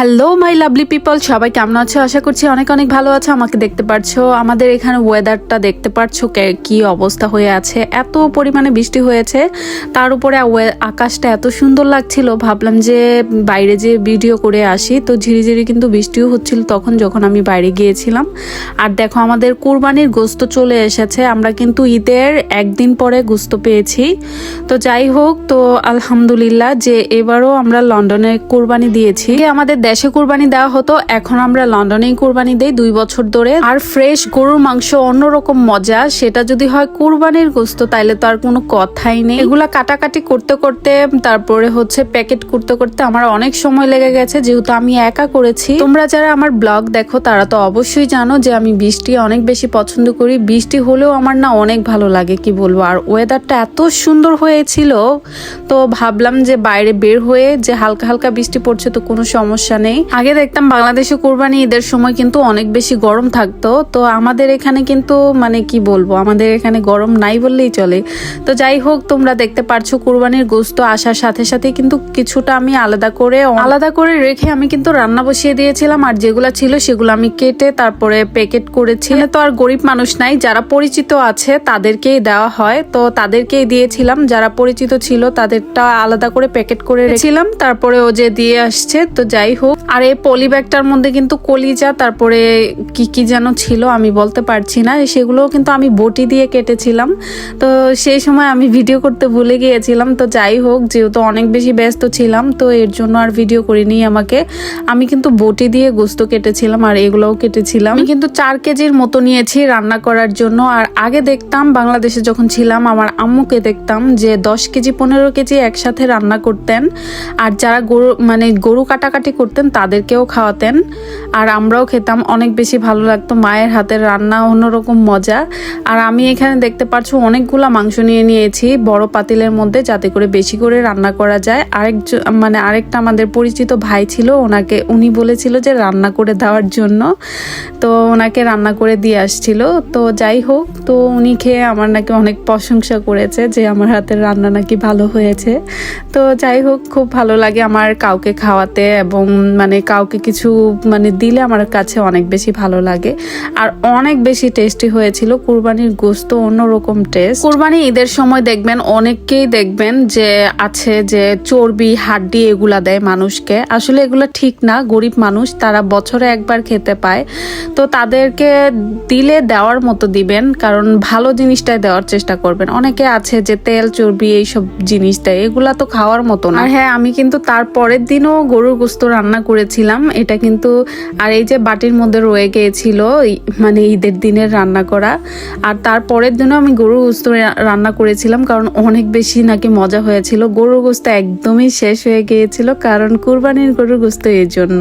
Hello my lovely people সবাই কেমন আছো? আশা করছি অনেক অনেক ভালো আছো। আমাকে দেখতে পারছ। আমাদের এখানে ওয়েদারটা দেখতে পারছ কে- অবস্থা হয়ে আছে। এত পরিমাণে বৃষ্টি হয়েছে। তার উপরে আকাশটা এত সুন্দর লাগছিল। ভাবলাম যে বাইরে যে ভিডিও করে আসি। তো ঝিরিঝিরি কিন্তু বৃষ্টিও হচ্ছিল তখন যখন আমি বাইরে গিয়েছিলাম। আর দেখো, আমাদের কুরবানির গোস্ত চলে এসেছে। আমরা কিন্তু ঈদের একদিন পরে গোস্ত পেয়েছি। তো যাই হোক, তো আলহামদুলিল্লাহ যে এবারও আমরা লন্ডনে কুরবানি দিয়েছি। আমাদের দেশে কুরবানি দেওয়া হতো, এখন আমরা লন্ডনেই কুরবানি দেই দুই বছর ধরে। আর ফ্রেশ গরুর মাংস অন্যরকম মজা, সেটা যদি হয় কুরবানির গোস্ত, তাইলে তো আর কোনো কথাই নেই। এগুলা কাটাকাটি করতে করতে, তারপরে হচ্ছে প্যাকেট করতে করতে আমার অনেক সময় লেগে গেছে, যেহেতু আমি একা করেছি। তোমরা যারা আমার ব্লগ দেখো, তারা তো অবশ্যই জানো যে আমি বৃষ্টি অনেক বেশি পছন্দ করি। বৃষ্টি হলেও আমার না অনেক ভালো লাগে, কি বলব? আর ওয়েদারটা এত সুন্দর হয়েছিল, তো ভাবলাম যে বাইরে বের হয়ে যে হালকা হালকা বৃষ্টি পড়ছে, তো কোনো সমস্যা নেই। আগে দেখতাম বাংলাদেশে কোরবানি ঈদের সময় কিন্তু অনেক বেশি গরম থাকতো। তো আমাদের এখানে কিন্তু মানে কি বলব, আমাদের এখানে গরম নাই বললেই চলে। তো যাই হোক, তোমরা দেখতে পারছ কোরবানির গোস্ত আসার সাথে সাথে কিন্তু কিছুটা আমি আলাদা করে আলাদা করে রেখে আমি কিন্তু রান্না বসিয়ে দিয়েছিলাম। আর যেগুলো ছিল সেগুলো আমি কেটে তারপরে প্যাকেট করেছি। তো আর গরিব মানুষ নাই, যারা পরিচিত আছে তাদেরকেই দেওয়া হয়। তো তাদেরকেই দিয়েছিলাম, যারা পরিচিত ছিল তাদেরটা আলাদা করে প্যাকেট করে রেখেছিলাম। তারপরে ও যে দিয়ে আসছে, তো যাই হোক। আর এই পলি ব্যাগটার মধ্যে কিন্তু কলিজা, তারপরে কি কি যেন ছিল আমি বলতে পারছি না। সেগুলোও কিন্তু আমি বটি দিয়ে কেটেছিলাম। তো সেই সময় আমি ভিডিও করতে ভুলে গিয়েছিলাম। তো যাই হোক, যেহেতু অনেক বেশি ব্যস্ত ছিলাম, তো এর জন্য আর ভিডিও করিনি আমাকে। আমি কিন্তু বটি দিয়ে গোস্ত কেটেছিলাম আর এগুলোও কেটেছিলাম। আমি কিন্তু চার কেজির মতো নিয়েছি রান্না করার জন্য। আর আগে দেখতাম, বাংলাদেশে যখন ছিলাম, আমার আম্মুকে দেখতাম যে দশ কেজি, পনেরো কেজি একসাথে রান্না করতেন। আর যারা গরু মানে গরু কাটাকাটি করতেন তাদেরকেও খাওয়াতেন। আর আমরাও খেতাম, অনেক বেশি ভালো লাগতো। মায়ের হাতের রান্না অন্যরকম মজা। আর আমি এখানে দেখতে পাচ্ছ অনেকগুলা মাংস নিয়ে নিয়েছি। বড় পাতিলের মধ্যে যাতে করে বেশি করে রান্না করা যায়। আরেক মানে আরেকটা আমাদের পরিচিত ভাই ছিল, ওনাকে, উনি বলেছিল যে রান্না করে দেওয়ার জন্য। তো ওনাকে রান্না করে দিয়ে আসছিল। তো যাই হোক, তো উনি খেয়ে আমার নাকি অনেক প্রশংসা করেছে যে আমার হাতের রান্না নাকি ভালো হয়েছে। তো যাই হোক, খুব ভালো লাগে আমার কাউকে খাওয়াতে এবং মানে কাউকে কিছু মানে দিলে আমার কাছে অনেক বেশি ভালো লাগে। আর অনেক বেশি টেস্টি হয়েছিল কুরবানির গোস্ত অন্যরকম টেস্ট কুরবানি ঈদের সময় দেখবেন অনেককেই দেখবেন যে আছে যে চর্বি, হাড্ডি এগুলা দেয় মানুষকে। আসলে এগুলো ঠিক না, গরিব মানুষ, তারা বছরে একবার খেতে পায়। তো তাদেরকে দিলে দেওয়ার মতো দিবেন, কারণ ভালো জিনিসটাই দেওয়ার চেষ্টা করবেন। অনেকে আছে যে তেল, চর্বি এইসব জিনিস দেয়, এগুলা তো খাওয়ার মতো না। আর হ্যাঁ আমি কিন্তু তার পরের দিনও গরুর গোস্ত রান্না করেছিলাম, এটা কিন্তু, আর এই যে বাটির মধ্যে রয়ে গিয়েছিল মানে ঈদের দিনের রান্না করা। আর তারপরের দিনও আমি গরু গোস্ত রান্না করেছিলাম, কারণ অনেক বেশি নাকি মজা হয়েছিল। গরু গোস্ত একদমই শেষ হয়ে গিয়েছিল, কারণ কুরবানির গরুর গোস্ত এর জন্য।